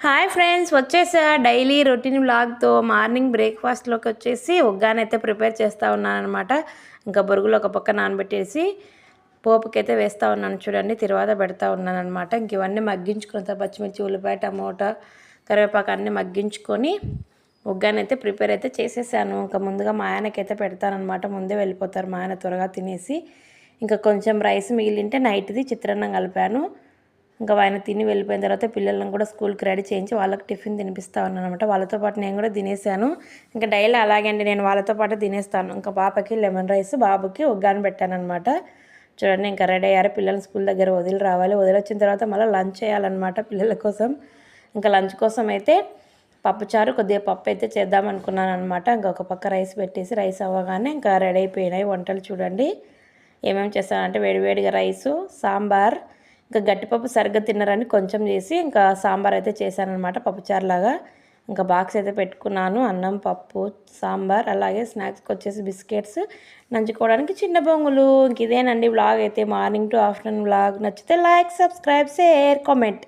Hi friends వచ్చేసా daily routine బ్లాగ్తో morning బ్రేక్ఫాస్ట్లోకి వచ్చేసి ఒగ్గానైతే ప్రిపేర్ చేస్తూ ఉన్నానమాట ఇంకా బొరుగులు ఒక పక్క నానబెట్టేసి పోపుకైతే వేస్తూ ఉన్నాను చూడండి తర్వాత పెడతా ఉన్నాను అనమాట ఇంక ఇవన్నీ మగ్గించుకున్న తర్వాత పచ్చిమిర్చి ఉల్లిపాయ టమోటా కరివేపాకు అన్నీ మగ్గించుకొని ఒగ్గానైతే ప్రిపేర్ అయితే చేసేసాను. ఇంకా ముందుగా మా ఆయనకైతే పెడతానమాట ముందే వెళ్ళిపోతారు మా ఆయన త్వరగా తినేసి. ఇంకా కొంచెం రైస్ మిగిలింటే నైట్ది చిత్రాన్నం కలిపాను. ఇంకా ఆయన తిని వెళ్ళిపోయిన తర్వాత పిల్లలను కూడా స్కూల్కి రెడీ చేయించి వాళ్ళకి టిఫిన్ తినిపిస్తా ఉన్నాను అనమాట వాళ్ళతో పాటు నేను కూడా తినేసాను. ఇంకా డైలీ అలాగే అండి నేను వాళ్ళతో పాటు తినేస్తాను. ఇంకా పాపకి లెమన్ రైస్ బాబుకి ఉగ్గాని పెట్టాను అనమాట చూడండి ఇంకా రెడీ అయ్యారు. పిల్లల్ని స్కూల్ దగ్గర వదిలి రావాలి. వదిలి వచ్చిన తర్వాత మళ్ళీ లంచ్ చేయాలన్నమాట పిల్లల కోసం. ఇంకా లంచ్ కోసం అయితే పప్పుచారు కొద్దిగా పప్పు అయితే చేద్దాం అనుకున్నాను అనమాట ఇంకొక పక్క రైస్ పెట్టేసి రైస్ అవ్వగానే ఇంకా రెడీ అయిపోయినాయి వంటలు చూడండి. ఏమేమి చేస్తానంటే వేడివేడిగా రైసు సాంబార్ ఇంకా గట్టిపప్పు సరిగ్గా తిన్నారని కొంచెం చేసి ఇంకా సాంబార్ అయితే చేశానమాట పప్పుచారులాగా. ఇంకా బాక్స్ అయితే పెట్టుకున్నాను అన్నం పప్పు సాంబార్ అలాగే స్నాక్స్కి వచ్చేసి బిస్కెట్స్ నంచుకోవడానికి చిన్న బొంగులు. ఇంక ఇదేనండి వ్లాగ్ అయితే. Morning to afternoon vlog. నచ్చితే లైక్ సబ్స్క్రైబ్ షేర్ కామెంట్.